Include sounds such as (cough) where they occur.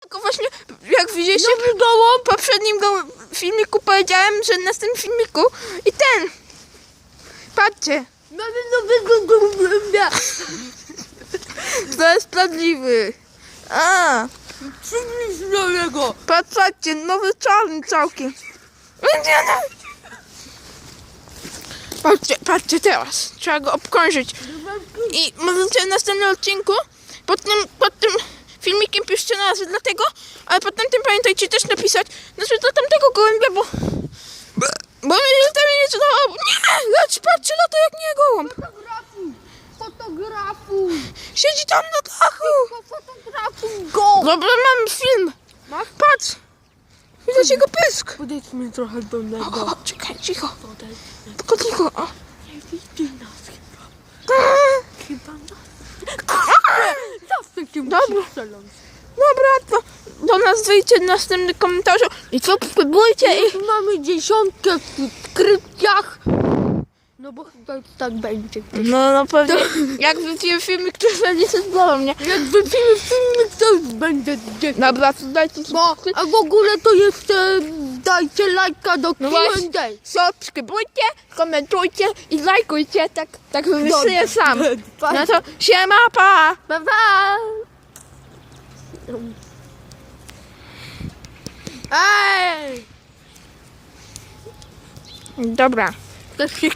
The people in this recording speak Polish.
Tylko właśnie, jak widzieliście w gołą poprzednim filmiku powiedziałem, że na tym filmiku i ten. Patrzcie, Mamy nowego gołębia. kto jest prawdziwy. A, Przybliż nowego. patrz, patrzcie, nowy czarny całkiem. Indiana. Patrzcie, patrzcie teraz. Trzeba go obkrążyć. I możecie w następnym odcinku pod tym, pod tym filmikiem piszcie nazwy dlatego, ale pod tym pamiętajcie też napisać nazwę dla tamtego gołębia, bo bo mnie tam nie zdało. Nie, lecz patrzcie na to jak nie gołąb. Fotografuj. Fotografuj. Siedzi tam na dachu. Fotografuj go. Dobra, mam film. Masz? Patrz. Widać jego pysk. Podejdźmy trochę do O, niego. o, czekaj, cicho. Tylko cicho. O. Nie widzi nas chyba. Chyba nas. Cię Dobra. Dobra, to do nas wyjdzie następny komentarzu i subskrybujcie i... Mamy dziesiątkę w subskrypcjach. No bo chyba tak będzie. No, no pewnie. Jak wróciłem filmik, to będzie się zdało mnie. Jak wypimy filmik, to już będzie gdzieś. Dobra, to dajcie Bo, a w ogóle to jeszcze dajcie lajka do No Q&A. Subskrybujcie, komentujcie i lajkujcie, tak, tak wymyślę sam. (laughs) No to siema, pa! Pa, pa. Ej! Dobra. Też się